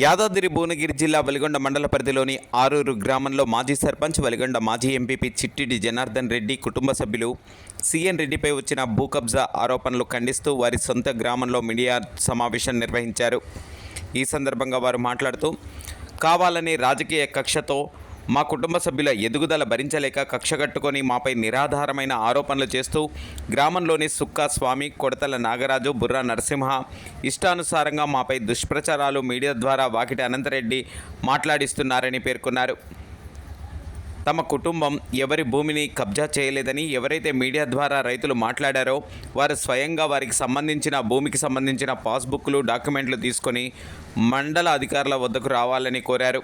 యాదాద్రి భువనగిరి జిల్లా వెలిగొండ మండల పరిధిలోని ఆరూరు గ్రామంలో మాజీ సర్పంచ్ వెలిగొండ మాజీ ఎంపీపీ చిట్టిడి జనార్దన్ రెడ్డి కుటుంబ సభ్యులు సీఎన్ రెడ్డిపై వచ్చిన భూ కబ్జా ఆరోపణలు ఖండిస్తూ వారి సొంత గ్రామంలో మీడియా సమావేశం నిర్వహించారు. ఈ సందర్భంగా వారు మాట్లాడుతూ కావాలని రాజకీయ కక్షతో మా కుటుంబ సభ్యుల ఎదుగుదల భరించలేక కక్షగట్టుకొని మాపై నిరాధారమైన ఆరోపణలు చేస్తూ గ్రామంలోని సుక్కా స్వామి కొడతల నాగరాజు బుర్రా నరసింహ ఇష్టానుసారంగా మాపై దుష్ప్రచారాలు మీడియా ద్వారా వాకిటి అనంతరెడ్డి మాట్లాడిస్తున్నారని పేర్కొన్నారు. తమ కుటుంబం ఎవరి భూమిని కబ్జా చేయలేదని ఎవరైతే మీడియా ద్వారా రైతులు మాట్లాడారో వారు స్వయంగా వారికి సంబంధించిన భూమికి సంబంధించిన పాస్బుక్లు డాక్యుమెంట్లు తీసుకొని మండల అధికారుల వద్దకు రావాలని కోరారు.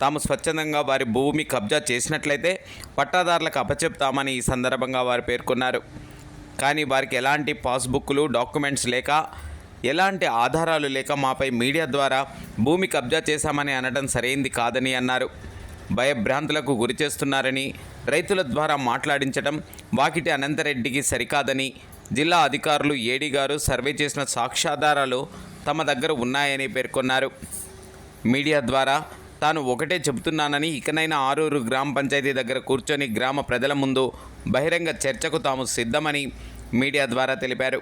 తాము స్వచ్ఛందంగా వారి భూమి కబ్జా చేసినట్లయితే పట్టాదారులకు అప్పచెప్తామని ఈ సందర్భంగా వారు పేర్కొన్నారు. కానీ వారికి ఎలాంటి పాస్బుక్లు డాక్యుమెంట్స్ లేక ఎలాంటి ఆధారాలు లేక మాపై మీడియా ద్వారా భూమి కబ్జా చేశామని అనడం సరైంది కాదని అన్నారు. భయభ్రాంతులకు గురి చేస్తున్నారని రైతుల ద్వారా మాట్లాడించడం వాకిటి అనంతరెడ్డికి సరికాదని జిల్లా అధికారులు ఏడీ గారు సర్వే చేసిన సాక్ష్యాధారాలు తమ దగ్గర ఉన్నాయని పేర్కొన్నారు. మీడియా ద్వారా తాను ఒకటే చెబుతున్నానని ఇకనైనా ఆరూరు గ్రామ పంచాయతీ దగ్గర కూర్చొని గ్రామ ప్రజల ముందు బహిరంగ చర్చకు తాము సిద్ధమని మీడియా ద్వారా తెలిపారు.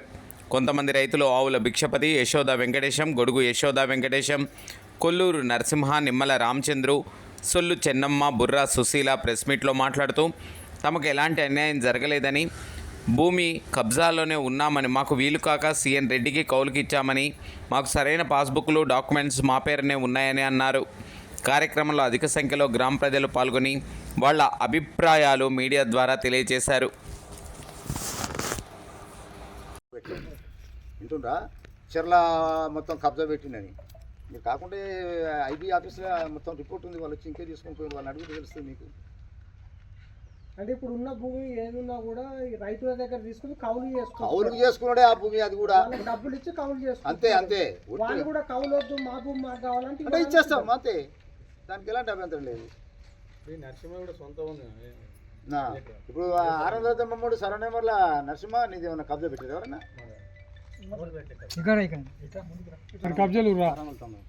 కొంతమంది రైతులు ఆవుల భిక్షపతి యశోద వెంకటేశం గొడుగు యశోద వెంకటేశం కొల్లూరు నరసింహ నిమ్మల రామచంద్రు సొల్లు చెన్నమ్మ బుర్రా సుశీల ప్రెస్ మీట్లో మాట్లాడుతూ తమకు ఎలాంటి అన్యాయం జరగలేదని భూమి కబ్జాలోనే ఉన్నామని మాకు వీలు కాక సీఎన్ రెడ్డికి కౌలుకిచ్చామని మాకు సరైన పాస్బుక్లు డాక్యుమెంట్స్ మా పేరునే ఉన్నాయని అన్నారు. కార్యక్రమంలో అధిక సంఖ్యలో గ్రామ ప్రజలు పాల్గొని వాళ్ళ అభిప్రాయాలు మీడియా ద్వారా తెలియజేశారు. వింటుండ్రా? చెర్ల మొత్తం కబ్జా పెట్టిందని మీరు కాకుంటే ఐబీ ఆఫీస్లో మొత్తం రిపోర్ట్ ఉంది వాళ్ళు వచ్చి ఇంకే తీసుకొని పోయి వాళ్ళని అడిగితే తెలుస్తుంది మీకు. అంటే ఇప్పుడు ఉన్న భూమి ఏదున్నా కూడా రైతుల దగ్గర తీసుకుని కౌలు చేసుకోవాలి కౌలుకు చేసుకున్నాడే ఆ భూమి అది కూడా. డబ్బులు ఇచ్చి కౌలు చేసుకోవాలి అంతే అంతే. వాళ్ళు కూడా కౌలు వద్దు మా భూమి మాకు కావాలంటే అంటే ఇచ్చేస్తాం అంతే. దానికి ఎలాంటి అభ్యంతరం లేదు. నరసింహ కూడా సొంత ఉంది. నా ఇప్పుడు ఆరు వందల తొంభై మూడు నరసింహ నీది ఏమన్నా కబ్జా పెట్టారు ఎవరన్నా? కబ్జాలు రా.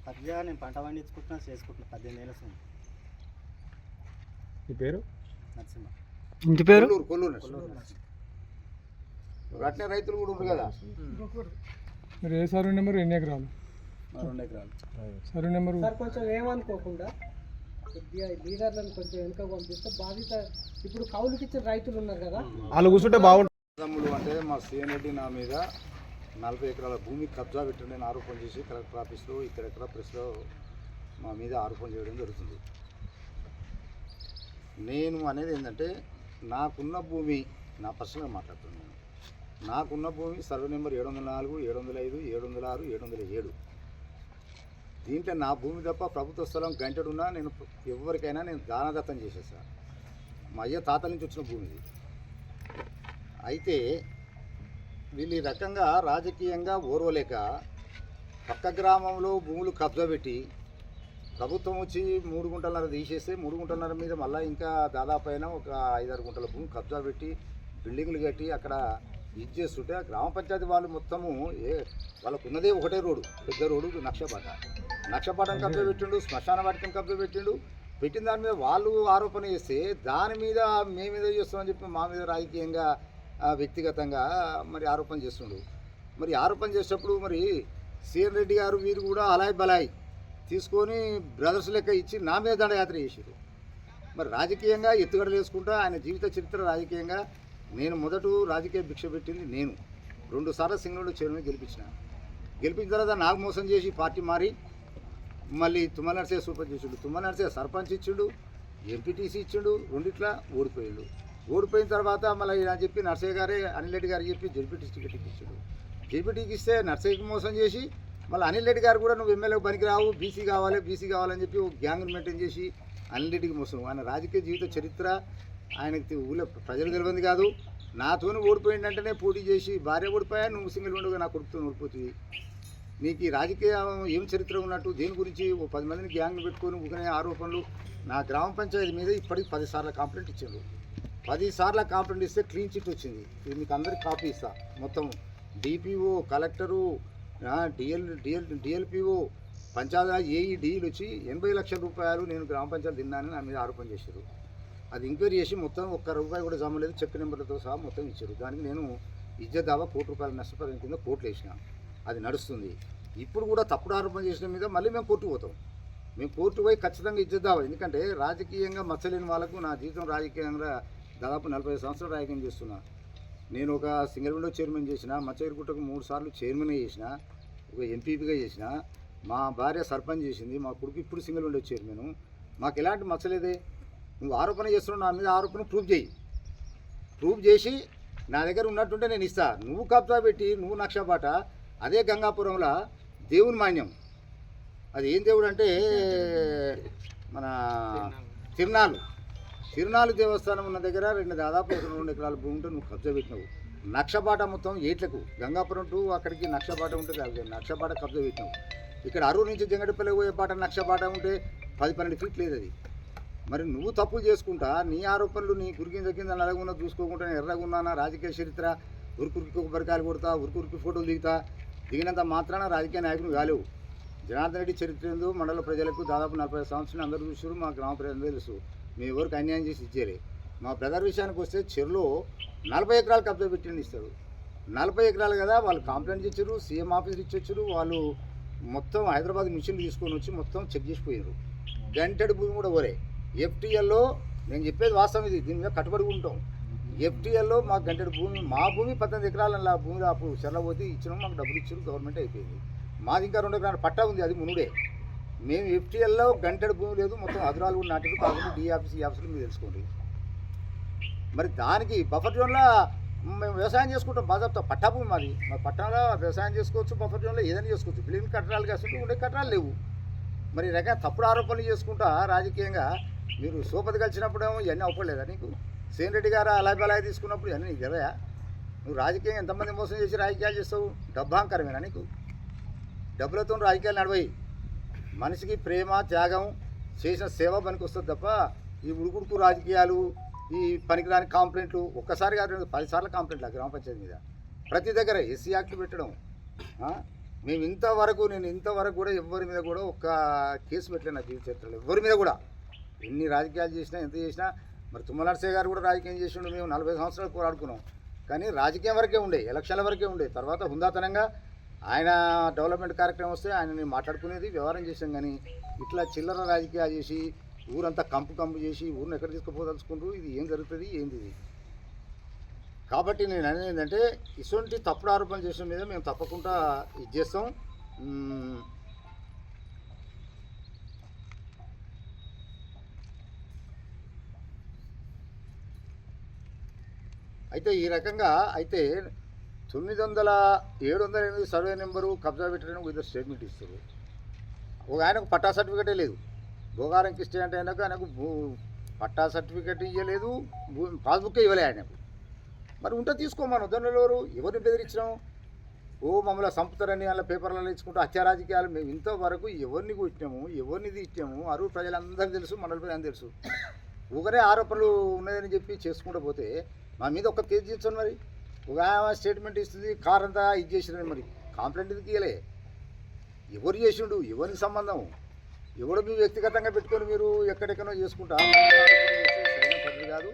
కబ్జా నేను పంట పండించుకుంటున్నా చేసుకుంటున్నా. పద్దెనిమిది ఏళ్ళ మీ పేరు? నరసింహ. ఇంటి పేరు? కొల్లూరు కొల్లూరు అట్నే రైతులు కూడా ఉంటారు కదా. మరి ఏ సర్వే నెంబర్ ఎన్ని ఎకరాలు? రెండు ఎకరాలు. Survey number. సార్ కొంచెం ఏమనుకోకుండా లీడర్లను కొంచెం వెనుక పంపిస్తే బాధిత ఇప్పుడు కౌలుకి ఇచ్చిన రైతులు ఉన్నారు కదా. వాళ్ళు కూర్చుంటే బాగుంటుంది. తమ్ముడు అంటే మా సీఎన్ రెడ్డి నా మీద నలభై ఎకరాల భూమి కబ్జా పెట్టండి నేను ఆరోపణ చేసి కలెక్టర్ ఆఫీస్లో ఇక్కడ ఎక్కడ ప్రెస్లో మా మీద ఆరోపణ చేయడం జరుగుతుంది. నేను అనేది ఏంటంటే నాకున్న భూమి నా పర్సనల్గా మాట్లాడుతున్నాను. నేను నాకున్న భూమి సర్వే నెంబర్ ఏడు వందల నాలుగు ఏడు వందల ఐదు ఏడు వందల ఆరు ఏడు వందల ఏడు. దీంట్లో నా భూమి తప్ప ప్రభుత్వ స్థలం గంటడున్నా నేను ఎవరికైనా నేను దానదత్తం చేసేసాను మా అయ్య తాతల నుంచి వచ్చిన భూమి ఇది. అయితే వీళ్ళు ఈ రకంగా రాజకీయంగా ఓర్వలేక పక్క గ్రామంలో భూములు కబ్జా పెట్టి ప్రభుత్వం వచ్చి మూడు గుంటలన్నర తీసేస్తే మూడు గుంటలన్నర మీద మళ్ళీ ఇంకా దాదాపు అయినా ఒక ఐదారు గుంటల భూమి కబ్జా పెట్టి బిల్డింగ్లు కట్టి అక్కడ ఇది చేస్తుంటే ఆ గ్రామ పంచాయతీ వాళ్ళు మొత్తము ఏ వాళ్ళకున్నదే ఒకటే రోడ్డు పెద్ద రోడ్డు నక్షపాట నక్షపాటం కబ్జా పెట్టిండు శ్మశాన వాటికం కబ్జా పెట్టిండు. పెట్టిన దాని మీద వాళ్ళు ఆరోపణ చేస్తే దాని మీద మేము మీద చేస్తామని చెప్పి మా మీద రాజకీయంగా వ్యక్తిగతంగా మరి ఆరోపణ చేస్తుండు. మరి ఆరోపణ చేసేటప్పుడు మరి సీఎన్ రెడ్డి గారు వీరు కూడా అలాయ్ బలాయ్ తీసుకొని బ్రదర్స్ లెక్క ఇచ్చి నా మీద దండయాత్ర చేసారు మరి రాజకీయంగా ఎత్తుగడలు వేసుకుంటా ఆయన జీవిత చరిత్ర రాజకీయంగా నేను మొదట రాజకీయ భిక్ష పెట్టింది నేను. రెండు సార్లు సింగళూరు చైర్మన్ గెలిపించిన. గెలిపించిన తర్వాత నాకు మోసం చేసి పార్టీ మారి మళ్ళీ తుమ్మనర్సే సూపర్ చేసిండు. తుమ్మనర్సే సర్పంచ్ ఇచ్చిండు ఎంపీటీసీ ఇచ్చిండు రెండిట్లా ఓడిపోయాడు. ఓడిపోయిన తర్వాత మళ్ళీ అని చెప్పి నర్సయ్య గారే అనిల్ రెడ్డి గారు చెప్పి జడ్పీటీ టికెట్ ఇచ్చిండు జడ్పీటీకి ఇస్తే నర్సయ్యకి మోసం చేసి మళ్ళీ అనిల్ రెడ్డి గారు కూడా నువ్వు ఎమ్మెల్యే పనికి రావు బీసీ కావాలి బీసీ కావాలని చెప్పి ఒక గ్యాంగ్ మెయింటైన్ చేసి అనిల్ రెడ్డికి మోసం. ఆయన రాజకీయ జీవిత చరిత్ర ఆయనకి ఊళ్ళో ప్రజలు తెలియంది కాదు. నాతోని ఓడిపోయిందంటేనే పోటీ చేసి భార్య ఓడిపోయా నువ్వు సింగిల్ ఉండగా నా కొడుకుతో ఓడిపోతుంది. నీకు ఈ రాజకీయ ఏం చరిత్ర ఉన్నట్టు దేని గురించి ఓ పది మందిని గ్యాంగ్లు పెట్టుకొని ఊకనే ఆరోపణలు నా గ్రామ పంచాయతీ మీద ఇప్పటికి పదిసార్లు కంప్లైంట్ ఇచ్చారు. పదిసార్లు కంప్లైంట్ ఇస్తే క్లీన్ చిట్ వచ్చింది. ఇది మీకు అందరికి కాపీ ఇస్తా. మొత్తం DPO collector DL DL DLPO panchayat AE deal e, వచ్చి ఎనభై లక్షల రూపాయలు నేను గ్రామ పంచాయతీ తిన్నానని నా మీద ఆరోపణ చేశారు. అది ఎంక్వైరీ చేసి మొత్తం ఒక్క రూపాయి కూడా జమ లేదు చెక్ నెంబర్లతో సహా మొత్తం ఇచ్చారు. దానికి నేను ఇజ్జత్ దావా కోటి రూపాయల నష్టపరిహారం కింద కోట్లు వేసినాను అది నడుస్తుంది. ఇప్పుడు కూడా తప్పుడు ఆరోపణ చేసిన మీద మళ్ళీ మేము కోర్టు పోతాం. మేము కోర్టు పోయి ఖచ్చితంగా ఇచ్చేద్దాం. ఎందుకంటే రాజకీయంగా మచ్చలేని వాళ్ళకు నా జీవితం రాజకీయంగా దాదాపు నలభై సంవత్సరాలు రాజకీయం చేస్తున్నా. నేను ఒక సింగల్ విండో చైర్మన్ చేసిన మచ్చగిరిగుట్టకు మూడు సార్లు చైర్మన్ చేసిన ఒక ఎంపీపీగా చేసిన మా భార్య సర్పంచ్ చేసింది మా కొడుకు ఇప్పుడు సింగిల్ విండో చైర్మన్. మాకు ఎలాంటి మచ్చలేదే? నువ్వు ఆరోపణ చేస్తున్నావు నా మీద ఆరోపణ ప్రూఫ్ చేయి. ప్రూఫ్ చేసి నా దగ్గర ఉన్నట్టుంటే నేను ఇస్తా. నువ్వు కబ్జా పెట్టి నువ్వు నక్షబాట అదే గంగాపురంలో దేవుని మాన్యం. అది ఏం దేవుడు అంటే మన తిరునాళ్ళు. తిరునాళ్ళు దేవస్థానం ఉన్న దగ్గర రెండు దాదాపు ఒక రెండు ఎకరాల భూమి ఉంటే నువ్వు కబ్జా పెట్టినావు. నక్షపాట మొత్తం ఏట్లకు. గంగాపురం టు అక్కడికి నక్షపాట ఉంటుంది అది నక్షపాట కబ్జా పెట్టినావు. ఇక్కడ అరువు నుంచి జంగడిపల్లి పోయే పాట నక్షపాట ఉంటే పది పన్నెండు ఫీట్ లేదు అది. మరి నువ్వు తప్పులు చేసుకుంటా నీ ఆరోపణలు నీ గురికింద కింద ఉన్నా చూసుకోకుండా నేను ఎర్రగున్నానా రాజకీయ చరిత్ర ఉరుకురికి కొబ్బరికాయలు కొడతా ఉరుకురికి ఫోటోలు దిగుతా దిగినంత మాత్రాన రాజకీయ నాయకులు కాలేవు. జనార్దన్ రెడ్డి చరిత్ర ఎందు మండల ప్రజలకు దాదాపు నలభై సంవత్సరాలు అందరూ చూసారు మా గ్రామ ప్రజలు తెలుసు. మీ ఎవరికి అన్యాయం చేసి ఇచ్చేరే మా బ్రదర్ విషయానికి వస్తే చెరులో నలభై ఎకరాలు కబ్జా పెట్టిండి ఇస్తారు. నలభై ఎకరాలు కదా వాళ్ళు కంప్లైంట్ ఇచ్చారు సీఎం ఆఫీస్ ఇచ్చొచ్చారు వాళ్ళు మొత్తం హైదరాబాద్ మిషన్ తీసుకొని వచ్చి మొత్తం చెక్ చేసిపోయారు గంటడి భూమి కూడా ఒరే ఎఫ్టీఎల్లో నేను చెప్పేది వాస్తవం ఇది దీని మీద కట్టుబడి ఉంటాం. ఎఫ్టీఎల్లో మాకు గంటెడు భూమి మా భూమి పద్దెనిమిది ఎకరాల భూమి అప్పుడు చెల్లబోతే ఇచ్చినాం మాకు డబ్బులు ఇచ్చారు గవర్నమెంట్ అయిపోయింది. మాది ఇంకా రెండు ఎకరాల పట్టా ఉంది అది మునుడే. మేము ఎఫ్టీఎల్లో గంటెడు భూమి లేదు మొత్తం అదురాలు కూడా నాటిరు కాకుండా డి ఆఫీస్ ఈ ఆఫీసులు మీరు తెలుసుకోండి. మరి దానికి బఫర్ జోన్లో మేము వ్యవసాయం చేసుకుంటాం బాగా పట్టా భూమి మాది. మా పట్టణంలో వ్యవసాయం చేసుకోవచ్చు బఫర్ జోన్లో ఏదైనా చేసుకోవచ్చు. బిల్డింగ్ కట్టడాలు కాస్తుంటే ఉండే కట్టడాలు లేవు. మరి ఈ రకంగా తప్పుడు ఆరోపణలు చేసుకుంటా రాజకీయంగా మీరు సోపతి కలిసినప్పుడేమో ఇవన్నీ అవ్వలేదా నీకు? సేన్ రెడ్డి గారు అలా బలాయి తీసుకున్నప్పుడు అన్నీ నీకు తెలియదా? నువ్వు రాజకీయం ఎంతమంది మోసం చేసి రాజకీయాలు చేస్తావు? డబ్బాంకరమేనా నీకు? డబ్బులతో రాజకీయాలు నడవయి. మనిషికి ప్రేమ త్యాగం చేసిన సేవ పనికి వస్తుంది తప్ప ఈ ఉడుకుడుకు రాజకీయాలు ఈ పనికిరాని కాంప్లైంట్లు ఒక్కసారి కాదు పదిసార్లు కాంప్లైంట్లు గ్రామ పంచాయతీ మీద. ప్రతి దగ్గర ఎస్సీ యాక్ట్ పెట్టడం. మేము ఇంతవరకు నేను ఇంతవరకు కూడా ఎవరి మీద కూడా ఒక్క కేసు పెట్టలేను నా జీవిత చరిత్రలో. ఎవరి మీద కూడా. ఎన్ని రాజకీయాలు చేసినా ఎంత చేసినా మరి తుమ్మల నరసయ్య గారు కూడా రాజకీయం చేసిండు మేము నలభై సంవత్సరాలు పోరాడుకున్నాం. కానీ రాజకీయం వరకే ఉండే ఎలక్షన్ల వరకే ఉండే. తర్వాత హుందాతనంగా ఆయన డెవలప్మెంట్ కార్యక్రమం వస్తే ఆయనని మాట్లాడుకునేది వ్యవహారం చేసాం కానీ ఇట్లా చిల్లర రాజకీయాలు చేసి ఊరంతా కంపు కంపు చేసి ఊరిని ఎక్కడ తీసుకుపోదలుచుకుంటారు ఇది ఏం జరుగుతుంది? ఏంది ఇది? కాబట్టి నేను అనేది ఏంటంటే ఇటువంటి తప్పుడు ఆరోపణలు చేసిన మీద మేము తప్పకుండా ఇది చేస్తాం. అయితే ఈ రకంగా అయితే తొమ్మిది వందల ఏడు వందల ఎనిమిది సర్వే నెంబరు కబ్జా పెట్టడానికి ఇద్దరు స్టేట్మెంట్ ఇస్తారు ఒక ఆయనకు పట్టా సర్టిఫికేటే లేదు. భోగారం కిష్టి అంటే ఆయనకు ఆయనకు భూ పట్టా సర్టిఫికేట్ ఇవ్వలేదు పాస్బుక్కే పాస్బుక్ ఇవ్వలే ఆయనకు. మరి ఉంటే తీసుకోమని వద్దరు ఎవరు ఎవరిని బెదిరించినాం? ఓ మమ్మల్ని సంపుతారని అలా పేపర్లలో ఇచ్చుకుంటూ హత్య రాజకీయాలు మేము ఇంతవరకు ఎవరిని కొట్టినాము ఎవరిని తీసినాము? అరువు ప్రజలందరికీ తెలుసు మనల్ని ప్రజలందరూ తెలుసు. ఒకరే ఆరోపణలు ఉన్నాయని చెప్పి చేసుకుంటూ పోతే మా మీద ఒక కేసు చేస్తాను మరి. ఒక స్టేట్మెంట్ ఇస్తుంది కార్ అంతా ఇది చేసినాడు మరి. కాంప్లైంట్ ఇది తీయలే ఎవరు చేసిండు? ఎవరికి సంబంధం? ఎవడు మీ వ్యక్తిగతంగా పెట్టుకొని మీరు ఎక్కడెక్కడో చేసుకుంటా? సరైన పద్ధతి కాదు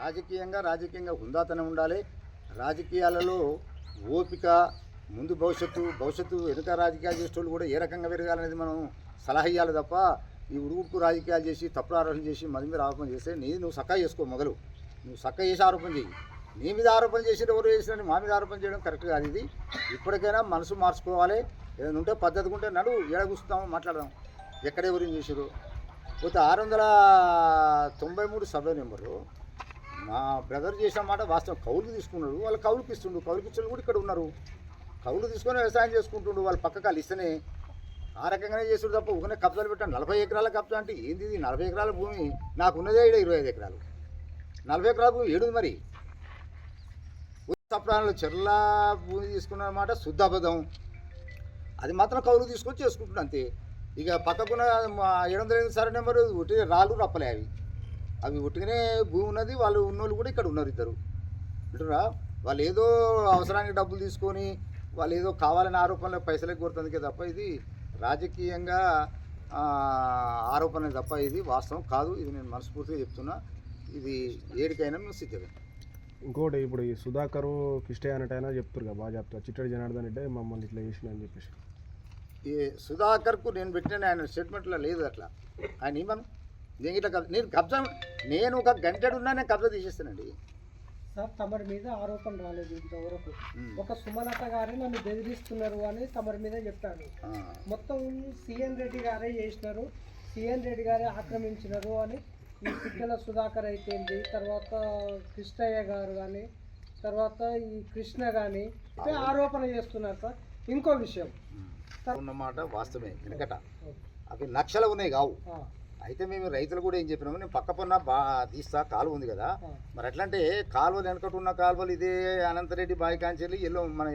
రాజకీయంగా రాజకీయంగా హుందాతనం ఉండాలి. రాజకీయాలలో ఓపిక ముందు భవిష్యత్తు భవిష్యత్తు వెనుక రాజకీయాలు చేసేటోళ్ళు కూడా ఏ రకంగా పెరగాలనేది మనం సలహా ఇవ్వాలి తప్ప ఈ ఉడుగుడుకు రాజకీయాలు చేసి తప్పుడు ఆరోపణ చేసి మన మీద ఆరోపణ చేస్తే నీ నువ్వు సక్క చేసుకో మొదలు నువ్వు చక్క చేసి ఆరోపణ చేయి నీ మీద ఆరోపణ చేసి ఎవరు చేసినా మా మీద ఆరోపణ చేయడం కరెక్ట్ కాదు ఇది. ఇప్పటికైనా మనసు మార్చుకోవాలి. ఏదైనా ఉంటే పద్ధతిగా ఉంటే నడు ఏడ మాట్లాడదాం. ఎక్కడ ఎవరిని చేసారు పోతే ఆరు వందల తొంభై మూడు సభ్య నెంబరు. మా బ్రదర్ చేసిన మాట వాస్తవం. కౌలుకి తీసుకున్నాడు. వాళ్ళు కౌలుకి ఇస్తుండు కౌలుకి ఇచ్చిన కూడా ఇక్కడ ఉన్నారు. కౌలు తీసుకొని వ్యవసాయం చేసుకుంటుండు వాళ్ళు పక్క కాలు ఇస్తేనే. ఆ రకంగానే చేసాడు తప్ప ఒకనే కబ్జాలు పెట్టాను. నలభై ఎకరాల కబ్జా అంటే ఏంది ఇది? నలభై ఎకరాల భూమి. నాకు ఉన్నదే ఇరవై ఐదు ఎకరాలు. నలభై ఎకరాల భూమి ఏడు మరి. సప్రాణాలు చెర్ల భూమి తీసుకున్నమాట శుద్ధబద్ధం అది మాత్రం కౌలు తీసుకొని చేసుకుంటున్నాను అంతే. ఇక పక్కకున్న ఏడు వందల ఎనిమిది సరే నెంబర్ ఒకటి రాళ్ళు రప్పలే అవి. అవి ఒట్టిగానే భూమి ఉన్నది వాళ్ళు ఉన్నోళ్ళు కూడా ఇక్కడ ఉన్నారు ఇద్దరు. వింటురా వాళ్ళు ఏదో అవసరానికి డబ్బులు తీసుకొని వాళ్ళు ఏదో కావాలని ఆరోపణలు పైసలకు కోరుతుంది తప్ప ఇది రాజకీయంగా ఆ, ఆరోపణ తప్ప ఇది వాస్తవం కాదు ఇది నేను మనస్ఫూర్తిగా చెప్తున్నా. ఇది ఏడికైనా మేము సిద్ధమే ఇంకోటి ఇప్పుడు ఈ సుధాకర్ కిష్టయ్య అన్నట్టయినా చెప్తారు కదా బాగా చెప్తారు చిట్టడి జనార్దన్ రెడ్డి మమ్మల్ని ఇట్లా చేసిన అని చెప్పేసి. ఈ సుధాకర్కు నేను పెట్టిన ఆయన స్టేట్మెంట్లో లేదు అట్లా. ఆయన ఏమను? నేను ఇట్లా నేను కబ్జా నేను ఒక గంటడున్నా నేను కబ్జా తీసేస్తానండి. సార్ తమరి మీద ఆరోపణ రాలేదు ఇంతవరకు. ఒక సుమలత గారే నన్ను బెదిరిస్తున్నారు అని తమరి మీద చెప్పాను ఆ, మొత్తం సీఎన్ రెడ్డి గారే చేసినారు. సీఎన్ రెడ్డి గారే ఆక్రమించినారు అని ఈ పిట్టల సుధాకర్ అయితేంది తర్వాత కృష్ణయ్య గారు కానీ తర్వాత ఈ కృష్ణ కానీ ఆరోపణ చేస్తున్నారు సార్. ఇంకో విషయం. ఉన్నమాట వాస్తవమే వెనకట. అవి లక్షలు ఉన్నాయి కావు. అయితే మేము రైతులు కూడా ఏం చెప్పినాము నేను పక్క పొన్న బా తీస్తా కాలువ ఉంది కదా. మరి ఎట్లా అంటే కాలువలు వెనకట ఉన్న కాలువలు ఇదే అనంతరెడ్డి బావి కాంచెల్లి ఎల్లో మన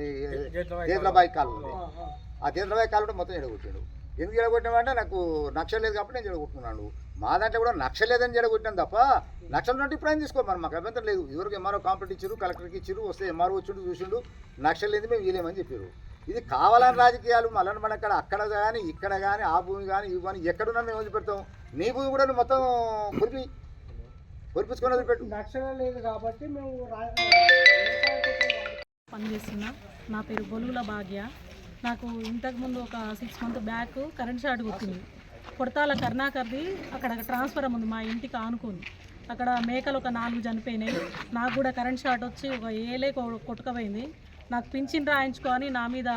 బావి కాలువ. ఉంది. ఆ, బావి కాలువ మొత్తం ఎడగొట్టాడు. ఎందుకు ఎడగొట్టినామంటే నాకు నక్ష లేదు కాబట్టి నేను జడగొట్టుకున్నాను మా దాంట్లో కూడా నక్ష లేదని జడగొట్టాను తప్ప నక్షలు అంటే ఇప్పుడు ఆయన తీసుకో మరి మాకు అభ్యంతరం లేదు. ఇదివరకు ఎంఆర్ఓ కాంప్లీట్ ఇచ్చారు కలెక్టర్కి ఇచ్చారు వస్తే ఎంఆర్ఓ వచ్చిండు చూసిండు నక్షలు లేదు మేము ఇవ్వలేమని చెప్పారు ఇది కావాలని రాజకీయాలు మళ్ళీ మన అక్కడ అక్కడ కానీ ఇక్కడ కానీ ఆ భూమి కానీ ఈ భూమి ఎక్కడున్నా మేము వదిలిపెడతాం. నీ భూమి కూడా నువ్వు మొత్తం కురిపి కురిపించుకొని వదిలిపెట్టు. నక్షల లేదు కాబట్టి మేము పనిచేస్తున్నా నా పేరు బొలుగుల భాగ్య. నాకు ఇంతకుముందు ఒక six month back current short కొట్టింది. కొడతాల కర్ణాకర్ది అక్కడ ట్రాన్స్ఫర్ ఉంది మా ఇంటికి ఆనుకుంది అక్కడ మేకలు ఒక నాలుగు చనిపోయినాయి. నాకు కూడా కరెంట్ షాట్ వచ్చి ఒక ఏలే కొ- కొట్టుకపోయింది. నాకు పింఛన్ రాయించుకొని నా మీద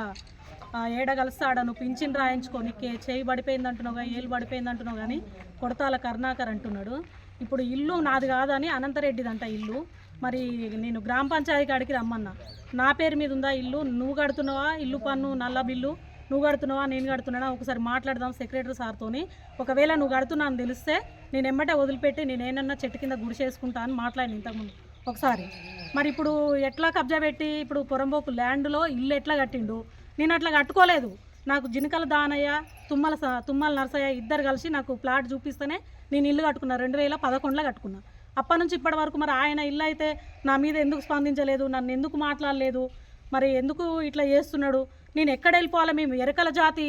ఆ, ఏడ కలుస్తాడా నువ్వు పింఛన్ రాయించుకొని కే చేయి పడిపోయింది అంటున్నావు ఏలు పడిపోయింది అంటున్నావు కానీ కొడతాల కర్ణాకర్ అంటున్నాడు. ఇప్పుడు ఇల్లు నాది కాదని అనంతరెడ్డిదంట ఇల్లు. మరి నేను గ్రామ పంచాయతీ కాడికి రమ్మన్నా. నా పేరు మీద ఉందా ఇల్లు? నువ్వు కడుతున్నావా? ఇల్లు పన్ను నల్ల బిల్లు? నువ్వు కడుతున్నావా నేను కడుతున్నానా? ఒకసారి మాట్లాడదాం సెక్రటరీ సార్తోని. ఒకవేళ నువ్వు కడుతున్నా అని తెలిస్తే నేను ఎమ్మటే వదిలిపెట్టి నేను ఏమన్నా చెట్టు కింద గుడిసేసుకుంటా అని మాట్లాడిన ఇంతకుముందు. ఒకసారి. మరి ఇప్పుడు ఎట్లా కబ్జా పెట్టి ఇప్పుడు పొరంబోకు ల్యాండ్లో ఇల్లు ఎట్లా కట్టిండు? నేను అట్లా కట్టుకోలేదు. నాకు జినకల దానయ్య తుమ్మల స- తుమ్మల నరసయ్య ఇద్దరు కలిసి నాకు ప్లాట్ చూపిస్తేనే నేను ఇల్లు కట్టుకున్నా. రెండు వేల పదకొండులో కట్టుకున్నా. అప్పటి నుంచి ఇప్పటి వరకు మరి ఆయన ఇల్లు అయితే నా మీద ఎందుకు స్పందించలేదు? నన్ను ఎందుకు మాట్లాడలేదు? మరి ఎందుకు ఇట్లా చేస్తున్నాడు? నేను ఎక్కడ వెళ్ళిపోవాలి? మేము ఎరకల జాతి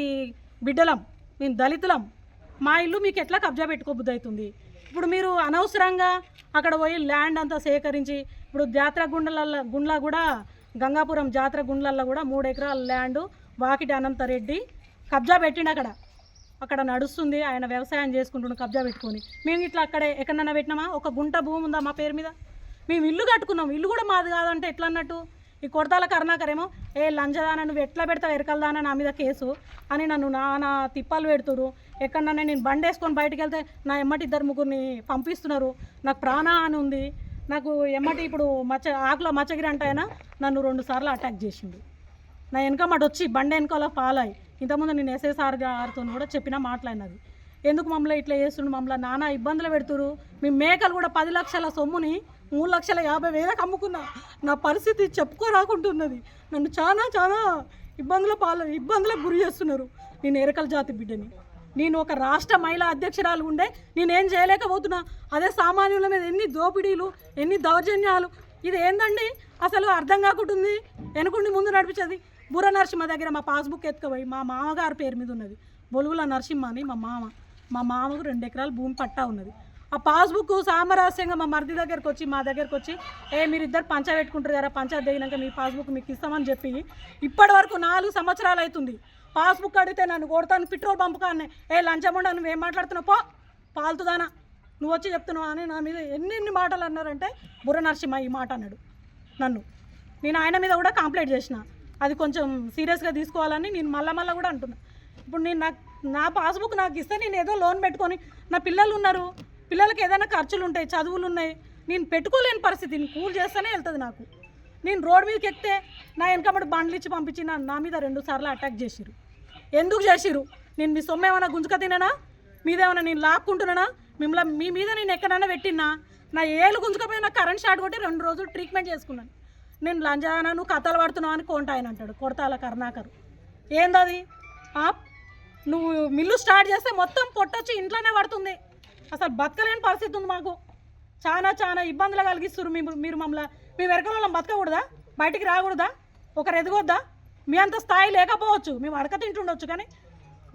బిడ్డలం మేము దళితులం. మా ఇల్లు మీకు ఎట్లా కబ్జా పెట్టుకోబుద్ది అవుతుంది? ఇప్పుడు మీరు అనవసరంగా అక్కడ పోయి ల్యాండ్ అంతా సేకరించి ఇప్పుడు జాతర గుండెలల్లో గుండ్ల కూడా గంగాపురం జాతర గుండ్లల్లో కూడా మూడు ఎకరాల ల్యాండ్ వాకిటి అనంతరెడ్డి కబ్జా పెట్టిండు అక్కడ. అక్కడ నడుస్తుంది ఆయన వ్యవసాయం చేసుకుంటుండు కబ్జా పెట్టుకొని. మేము ఇట్లా అక్కడే ఎక్కడన్నా పెట్టినామా? ఒక గుంట భూమి ఉందా మా పేరు మీద? మేము ఇల్లు కట్టుకున్నాం. ఇల్లు కూడా మాది కాదంటే ఎట్లా అన్నట్టు ఈ కొడతాల కరుణాకర్ ఏమో ఏ లంచదాన నువ్వు ఎట్లా పెడతావు ఎరకలదాన నా మీద కేసు? అని నన్ను నానా తిప్పాలు పెడుతురు ఎక్కడన్నా నేను బండి వేసుకొని బయటకు వెళ్తే నా ఎమ్మటి ఇద్దరు ముగ్గురిని పంపిస్తున్నారు. నాకు ప్రాణ అని ఉంది. నాకు ఎమ్మటి ఇప్పుడు మచ్చ ఆకులో మచ్చగిరి అంటాయన నన్ను రెండు సార్లు అటాక్ చేసిండు. నా వెనక మాట వచ్చి బండి వెనకాల ఫాలో అయ్యి ఇంతకుముందు నేను ఎస్ఎస్ఆర్ గారితో కూడా చెప్పిన మాట్లాడినది. ఎందుకు మమ్మల్ని ఇట్లా చేస్తుండు మమ్మల్ని నానా ఇబ్బందులు పెడుతురు మీ మేకలు కూడా పది లక్షల సొమ్ముని మూడు లక్షల యాభై వేలకు అమ్ముకున్నా. నా పరిస్థితి చెప్పుకోరాకుంటున్నది. నన్ను చాలా చాలా ఇబ్బందుల పాల ఇబ్బందులకు గురి చేస్తున్నారు నేను ఎరకల జాతి బిడ్డని. నేను ఒక రాష్ట్ర మహిళా అధ్యక్షురాలు ఉండే నేనేం చేయలేకపోతున్నా. అదే సామాన్యుల మీద ఎన్ని దోపిడీలు ఎన్ని దౌర్జన్యాలు. ఇది ఏందండి? అసలు అర్థం కాకుంటుంది. వెనుకుండి ముందు నడిపించేది బుర్ర నరసింహ దగ్గర మా పాస్బుక్ ఎత్తుకుపోయి మా మామగారి పేరు మీద ఉన్నది. బొలుగుల నరసింహ అని మా మామ. మా మామకు రెండు ఎకరాలు భూమి పట్టా ఉన్నది. ఆ పాస్బుక్ సామరస్యంగా మా మరిది దగ్గరకు వచ్చి మా దగ్గరకు వచ్చి ఏ మీరు ఇద్దరు పంచా పెట్టుకుంటారు కదా పంచాయతీ దిగినాక మీ పాస్బుక్ మీకు ఇస్తామని చెప్పి ఇప్పటి వరకు నాలుగు సంవత్సరాలు అవుతుంది. పాస్బుక్ అడిగితే నన్ను కొడతాను పెట్రోల్ పంపకాన్ని ఏ లంచం నువ్వు ఏం మాట్లాడుతున్నావు? పో పాల్తుదానా. నువ్వు వచ్చి చెప్తున్నావు అని నా మీద ఎన్ని ఎన్ని మాటలు అన్నారంటే బుర్ర నరసింహ ఈ మాట అన్నాడు నన్ను. నేను ఆయన మీద కూడా కంప్లైంట్ చేసిన. అది కొంచెం సీరియస్గా తీసుకోవాలని నేను మళ్ళా మళ్ళీ కూడా అంటున్నా. ఇప్పుడు నేను నాకు నా పాస్బుక్ నాకు ఇస్తే నేను ఏదో లోన్ పెట్టుకొని నా పిల్లలు ఉన్నారు. పిల్లలకి ఏదైనా ఖర్చులు ఉంటాయి చదువులు ఉన్నాయి నేను పెట్టుకోలేని పరిస్థితి నేను కూల్ చేస్తేనే వెళ్తుంది నాకు. నేను రోడ్ మీదకి ఎక్కితే నా వెనకబడి బండ్లు ఇచ్చి పంపించి నా నా మీద రెండు సార్లు అటాక్ చేసిరు ఎందుకు చేసిరు నేను మీ సొమ్ము ఏమైనా గుంజుక తిననా? మీదేమైనా నేను లాక్కుంటున్నానా? మిమ్మల్ని మీ మీద నేను ఎక్కడైనా పెట్టినా నా ఏళ్ళు గుంజుకపోయి నాకు కరెంట్ షాట్ కొట్టి రెండు రోజులు ట్రీట్మెంట్ చేసుకున్నాను. నేను లంజానా నువ్వు కథలు పడుతున్నావు అని కొంట ఆయన అంటాడు కొడతాల కరుణాకర్. ఏందది? ఆ? నువ్వు మిల్లు స్టార్ట్ చేస్తే మొత్తం పొట్టొచ్చి ఇంట్లోనే పడుతుంది. అసలు బతకలేని పరిస్థితి ఉంది మాకు. చాలా చాలా ఇబ్బందులు కలిగిస్తారు మీరు మీరు మమ్మల్ని. మీ వెనకాల బతకకూడదా? బయటికి రాకూడదా? ఒకరు ఎదగొద్దా? మీ అంత స్థాయి లేకపోవచ్చు. మేము అడక తింటుండొచ్చు కానీ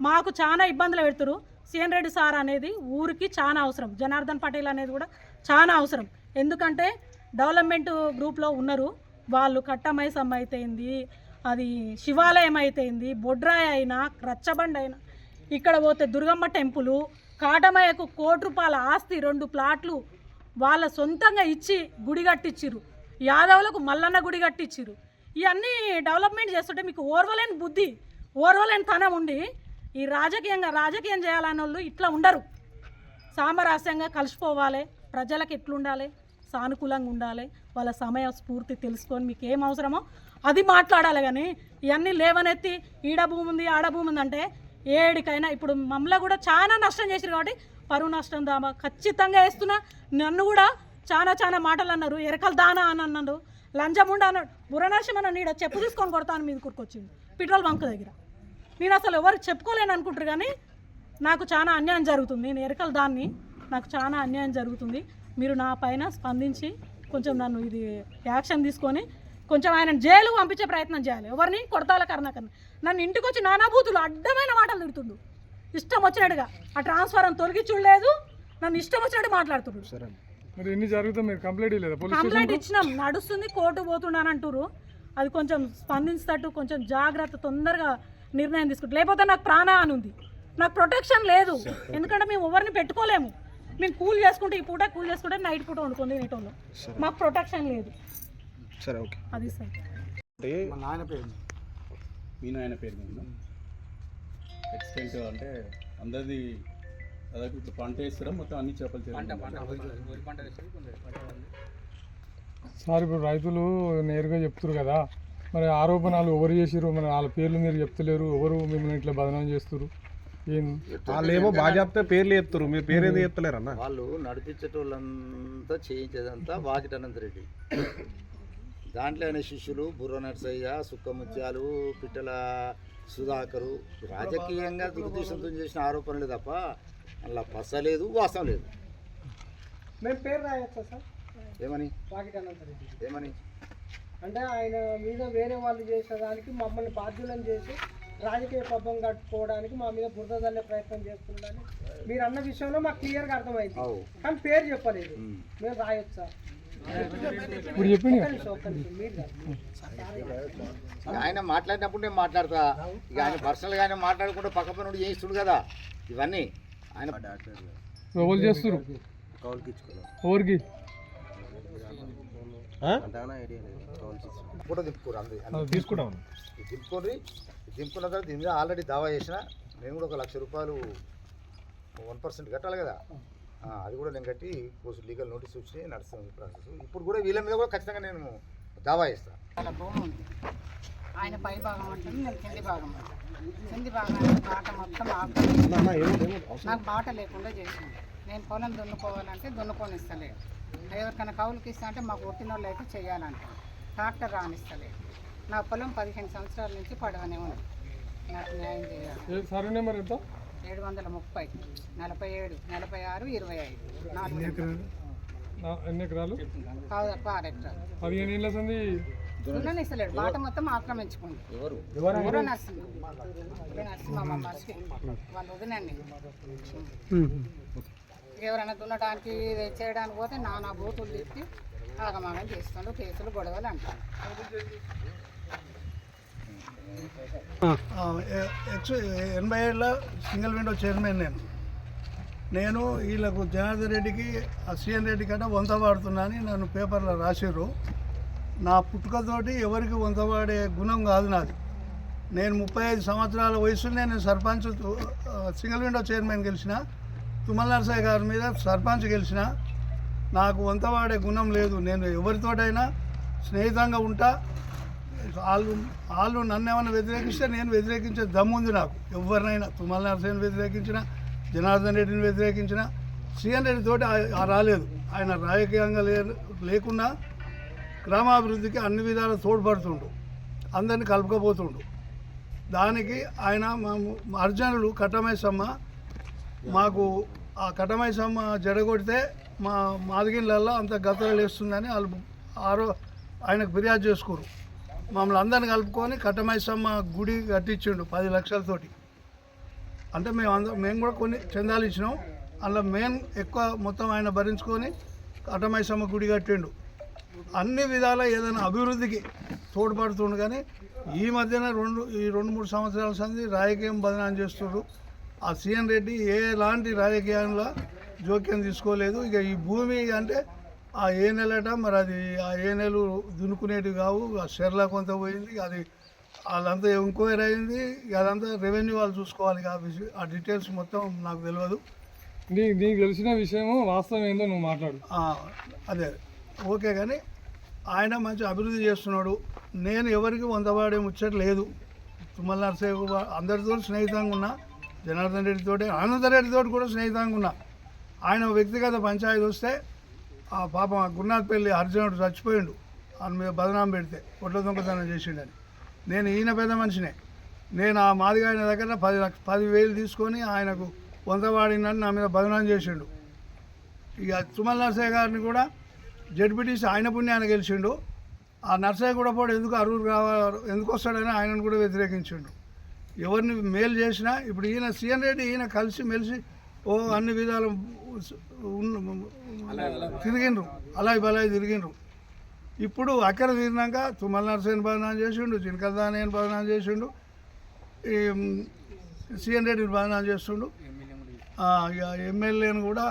మాకు చాలా ఇబ్బందులు పెడుతురు సిఎన్ రెడ్డి సార్ అనేది ఊరికి చాలా అవసరం. జనార్దన్ పటేల్ అనేది కూడా చాలా అవసరం. ఎందుకంటే డెవలప్మెంట్ గ్రూప్లో ఉన్నారు. వాళ్ళు కట్టమైసమ్మ అయితేంది అది శివాలయం అయితేంది బొడ్రాయి అయినా రచ్చబండ అయినా ఇక్కడ పోతే దుర్గమ్మ టెంపులు కాటమయ్యకు కోటి రూపాయల ఆస్తి రెండు ప్లాట్లు వాళ్ళ సొంతంగా ఇచ్చి గుడి కట్టించిర్రు యాదవులకు మల్లన్న గుడి కట్టించిర్రు ఇవన్నీ డెవలప్మెంట్ చేస్తుంటే మీకు ఓర్వలేని బుద్ధి ఓర్వలేని తనం ఉండి ఈ రాజకీయంగా రాజకీయం చేయాలన్న వాళ్ళు ఇట్లా ఉండరు. సామరస్యంగా కలిసిపోవాలి ప్రజలకు ఎట్లుండాలి సానుకూలంగా ఉండాలి వాళ్ళ సమయ స్ఫూర్తి తెలుసుకొని మీకు ఏం అవసరమో అది మాట్లాడాలి కానీ ఇవన్నీ లేవనెత్తి ఈడ భూమి ఉంది ఆడ భూమి ఉంది అంటే ఏడికైనా ఇప్పుడు మమ్మల్ని కూడా చాలా నష్టం చేసారు కాబట్టి పరువు నష్టం దామా. ఖచ్చితంగా వేస్తున్నా. నన్ను కూడా చాలా చాలా మాటలు అన్నారు. ఎరకలు దానా అని అన్నాడు. లంచముండ అన్నాడు. బుర్రనరసింహ నీడ చెప్పు తీసుకొని కొడతాను మీద కూరుకొచ్చింది. పెట్రోల్ బంక్ దగ్గర. నేను అసలు ఎవరు చెప్పుకోలేను అనుకుంటారు కానీ నాకు చాలా అన్యాయం జరుగుతుంది. నేను ఎరకల దాన్ని నాకు చాలా అన్యాయం జరుగుతుంది. మీరు నా పైన స్పందించి కొంచెం నన్ను ఇది యాక్షన్ తీసుకొని కొంచెం ఆయన జైలు పంపించే ప్రయత్నం చేయాలి. ఎవరిని? కొడతాల కరుణాకర్ని. నన్ను ఇంటికి వచ్చి నానాభూతులు అడ్డమైన మాటలు తిడుతుండు. ఇష్టం వచ్చినట్టుగా. ఆ ట్రాన్స్ఫారం తొలగి చూడలేదు నన్ను ఇష్టం వచ్చినట్టు మాట్లాడుతున్నాడు మరి ఎన్ని జరుగుతాయి మీరు కంప్లైంట్ కంప్లైంట్ ఇచ్చినాం. నడుస్తుంది కోర్టు పోతున్నాను అంటారు అది కొంచెం స్పందించేటట్టు కొంచెం జాగ్రత్త తొందరగా నిర్ణయం తీసుకుంటారు లేకపోతే నాకు ప్రాణహాని ఉంది. నాకు ప్రొటెక్షన్ లేదు. ఎందుకంటే మేము ఎవరిని పెట్టుకోలేము. మేము కూల్ చేసుకుంటే ఈ పూట కూల్ చేసుకుంటే నైట్ పూట వండుకుంది తినేటోళ్ళు. మాకు ప్రొటెక్షన్ లేదు. సరే ఓకే. అది సార్. అంటే మా నాయన పేరు మీ నాయన పేరు మీద? ఎక్స్టెంట్ అంటే అందరిది దాదాపు ఇప్పుడు పంట వేస్తారా? మొత్తం అన్ని చేపలు సార్ ఇప్పుడు రైతులు నేరుగా చెప్తున్నారు కదా. మరి ఆరోపణలు ఎవరు చేసిరు మరి వాళ్ళ పేర్లు మీరు చెప్తలేరు. ఎవరు మిమ్మల్ని ఇట్లా బదనాం చేస్తారు ఏం వాళ్ళు ఏమో బాగా చెప్తే పేర్లు చెప్తారు మీరు పేరు ఏది చెప్తలేరు అన్న వాళ్ళు నడిపించేటోళ్ళంతా చేయించేదంతా వాకిటనంత రెడ్డి దాంట్లో ఆయన శిష్యులు బుర్ర నర్సయ్య సుక్కముత్యాలు పిట్టల సుధాకరు రాజకీయంగా దురుద్దేశంతో చేసిన ఆరోపణలే తప్ప అలా పస లేదు వాసం లేదు. మేము పేరు రాయొచ్చా సార్? ఏమని? ఏమని? అంటే ఆయన మీద వేరే వాళ్ళు చేసిన దానికి మమ్మల్ని బాధ్యులను చేసి రాజకీయ పబ్బం కట్టుకోవడానికి మా మీద బురద చల్లే ప్రయత్నం చేస్తున్నాడని మీరు అన్న విషయంలో మాకు క్లియర్గా అర్థమైంది. కానీ పేరు చెప్పలేదు. మేము రాయొచ్చు? సార్ ఇప్పుడు చెప్పింది ఆయన మాట్లాడినప్పుడు నేను మాట్లాడతా. ఇక ఆయన పర్సనల్గా ఆయన మాట్లాడుకుంటే పక్క పనుడు చేయిస్తుడు కదా. ఇవన్నీ. ఆయన ఎవరు చేస్తారు ఎవరికి? ఫోటో దింపుకోరు అంది. అది తీసుకుంటాం దింపుకోండి దింపుకున్న తర్వాత దీని మీద ఆల్రెడీ దావా చేసిన. నేను కూడా ఒక లక్ష రూపాయలు వన్ పర్సెంట్ కట్టాలి కదా. అది కూడా నేను కట్టి పోస్ట్ లీగల్ నోటీస్ వచ్చి నడుస్తుంది ప్రాసెస్. ఇప్పుడు కూడా వీళ్ళ మీద కూడా ఖచ్చితంగా నేను దావా చేస్తాను వాళ్ళ భూమి ఉంది ఆయన పై భాగం ఉంటుంది నేను కింది భాగం ఉంటుంది. కింది భాగానికి బాట మొత్తం ఆపు నాకు బాట లేకుండా చేసింది. నేను పొలం దున్నుకోవాలంటే దున్నుకొని ఇస్తలేదు. ఎవరికైనా కౌలుకి ఇస్తా అంటే మాకు ఒట్టిన వాళ్ళు అయితే చేయాలంట ట్రాక్టర్ రానిస్తలేదు. నా పొలం పదిహేను సంవత్సరాల నుంచి పడవనే ఉంది. నాకు న్యాయం చేయాలి. ఎంత? ఏడు వందల ముప్పై నలభై ఏడు నలభై ఆరు ఇరవై ఐదు నాలుగు నా- ఎన్ని ఎకరాలు ఆరు పదిహేను ఏళ్ళ సంది దున్ననిస్తలేడు బాట మొత్తం ఆక్రమించుకుంది. ఎవరు? ఎవరో? మా మనిషి వాళ్ళు వదినండి. ఎవరైనా దున్నడానికి ఇది చేయడానికి పోతే నానా బూతులు తిప్పి ఆగమాగం చేస్తుండ్రు. కేసులు గొడవలు అంటారు. ఎనభై ఏళ్ళ సింగిల్ విండో చైర్మన్ నేను. నేను వీళ్ళకు జనార్దన్ రెడ్డికి ఆ సీఎన్ రెడ్డి కంటే వంత వాడుతున్నా అని నన్ను పేపర్లో రాసిర్రు. నా పుట్టుకతోటి ఎవరికి వంత వాడే గుణం కాదు నాది. నేను ముప్పై ఐదు సంవత్సరాల వయసు నేను సర్పంచ్ సింగిల్ విండో చైర్మన్ గెలిచిన తుమ్మల నరసయ్య గారి మీద సర్పంచ్ గెలిచిన నాకు వంత వాడే గుణం లేదు. నేను ఎవరితోటైనా స్నేహితంగా ఉంటా వాళ్ళు వాళ్ళు నన్ను ఏమైనా వ్యతిరేకిస్తే నేను వ్యతిరేకించే దమ్ముంది నాకు. ఎవరినైనా తుమ్మల నరసయ్యని వ్యతిరేకించిన జనార్దన్ రెడ్డిని వ్యతిరేకించిన సీఎన్ రెడ్డి తోటి రాలేదు. ఆయన రాజకీయంగా లే లేకున్నా గ్రామాభివృద్ధికి అన్ని విధాలు తోడ్పడుతుండు. అందరిని కలుపుకపోతుండు. దానికి ఆయన మా అర్జునుడు కట్టమైసమ్మ మాకు ఆ కటమేశమ్మ జడగొడితే మా మాదిగిళ్ళల్లో అంత గతలు లేస్తుందని వాళ్ళు ఆరో ఆయనకు ఫిర్యాదు చేసుకోరు మమ్మల్ని అందరిని కలుపుకొని కట్టమైసమ్మ గుడి కట్టించిండు పది లక్షలతోటి. అంటే మేము అందరం మేము కూడా కొన్ని చందాలు ఇచ్చినాం. అందులో మెయిన్ ఎక్కువ మొత్తం ఆయన భరించుకొని కట్టమైసమ్మ గుడి కట్టిండు. అన్ని విధాల ఏదైనా అభివృద్ధికి తోడ్పడుతుండు కానీ ఈ మధ్యన రెండు ఈ రెండు మూడు సంవత్సరాల సంది రాజకీయం బదనాం చేస్తున్నారు ఆ సీఎన్ రెడ్డి ఎలాంటి రాజకీయంలో జోక్యం తీసుకోలేదు. ఇక ఈ భూమి అంటే ఆ ఏ నెలట మరి అది ఆ ఏ నెలలు దున్నుకునేటివి కావు ఆ షెర్లా కొంత పోయింది అది వాళ్ళంతా ఎంక్వైరీ అయింది అదంతా రెవెన్యూ వాళ్ళు చూసుకోవాలి ఇక ఆ డీటెయిల్స్ మొత్తం నాకు తెలియదు. నీ నీకు తెలిసిన విషయము వాస్తవం ఏందో నువ్వు మాట్లాడు. అదే ఓకే కానీ ఆయన మంచి అభివృద్ధి చేస్తున్నాడు. నేను ఎవరికి వందవాడే ముచ్చట లేదు. తుమ్మల నరసేపు అందరితో స్నేహితంగా ఉన్నా జనార్దన్ రెడ్డితోటి ఆనందరెడ్డితో కూడా స్నేహితంగా ఉన్నా. ఆయన వ్యక్తిగత పంచాయతీ వస్తే ఆ పాపం ఆ పెళ్ళి అర్జునుడు చచ్చిపోయిండు. ఆయన మీద బదనాం పెడితే ఒడ్ల దొంగతనం చేసిండని. నేను ఈయన పెద్ద మనిషినే. నేను ఆ మాదిగా ఆయన దగ్గర పది లక్ష పది వేలు తీసుకొని ఆయనకు వందవాడినని నా మీద బదనాం చేసిండు. ఇక తుమ్మల నర్సయ్య గారిని కూడా జడ్పీటీసీ ఆయన పుణ్యాన్ని గెలిచిండు. ఆ నర్సయ్య కూడా పోడు ఎందుకు అరువురు రావాలి ఎందుకు వస్తాడని ఆయనను కూడా వ్యతిరేకించిండు. ఎవరిని మేలు చేసినా ఇప్పుడు ఈయన సీఎన్ రెడ్డి ఈయన కలిసి మెలిసి ఓ అన్ని విధాలు తిరిగిండ్రు. అలాయి బలాయి తిరిగిండ్రు. ఇప్పుడు అక్కడ తిరిగినాక తుమ్మల నర్సయ్యని బదనాం చేసిండు చినకదాని బదనాం చేసిండు ఈ సీఎన్ రెడ్డిని బదనాం చేస్తుండు. ఎమ్మెల్యేని కూడా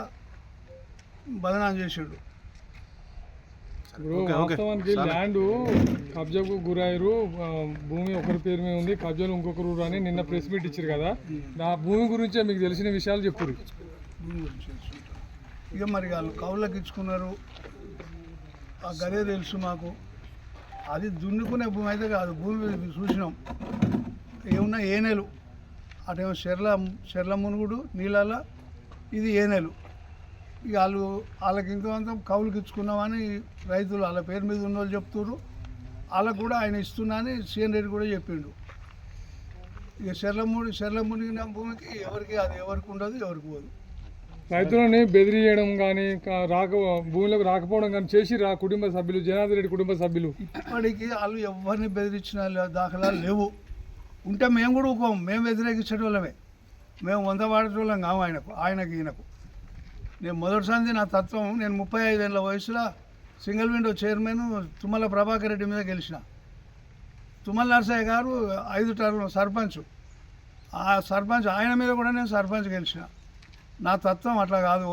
బదనాం చేసిండు. ల్యాండ్ కబ్జాకు గురయ్యారు. భూమి ఒకరి పేరు మీద ఉంది కబ్జాలు ఇంకొకరు అని నిన్న ప్రెస్ మీట్ ఇచ్చారు కదా. ఆ భూమి గురించే మీకు తెలిసిన విషయాలు చెప్పురు భూమి గురించి తెలుసుకుంటాం. ఇక మరి వాళ్ళు కౌళ్ళకి ఇచ్చుకున్నారు. ఆ గదే తెలుసు మాకు. అది దున్నుకునే భూమి అయితే కాదు భూమి చూసినాం. ఏమున్నా ఏనెలు. అటేమో చెర్ల చెర్ల మునుగుడు నీళ్ళ ఇది ఏనెలు. ఇక వాళ్ళు వాళ్ళకి ఇంకొంత కౌలుకి ఇచ్చుకున్నామని రైతులు వాళ్ళ పేరు మీద ఉన్న వాళ్ళు చెప్తున్నారు వాళ్ళకు కూడా ఆయన ఇస్తున్నా అని సీఎన్ రెడ్డి కూడా చెప్పిండు. ఇక చెర్లముడి చెర్ల మునిగిన భూమికి ఎవరికి అది ఎవరికి ఉండదు ఎవరికి పోదు. రైతులని బెదిరియడం కానీ రాక భూమిలోకి రాకపోవడం కానీ చేసి రా కుటుంబ సభ్యులు జనార్దన్ రెడ్డి కుటుంబ సభ్యులు. ఇప్పటికీ వాళ్ళు ఎవరిని బెదిరించిన దాఖలాలు లేవు. ఉంటే మేము కూడా ఊకోం మేము వ్యతిరేకించేటోళ్ళమే. మేము వంద వాడేటోళ్ళం కాము ఆయనకు ఆయనకు ఈయనకు. నేను మొదటిసారి నా తత్వం. నేను ముప్పై ఐదేళ్ళ వయసులో single window chairman Tummala Prabhakar Reddy మీద గెలిచిన. తుమ్మల నరసయ్య గారు ఐదు టర్మ్ సర్పంచ్. ఆ సర్పంచ్ ఆయన మీద కూడా నేను సర్పంచ్ గెలిచిన. నా తత్వం అట్లా కాదు.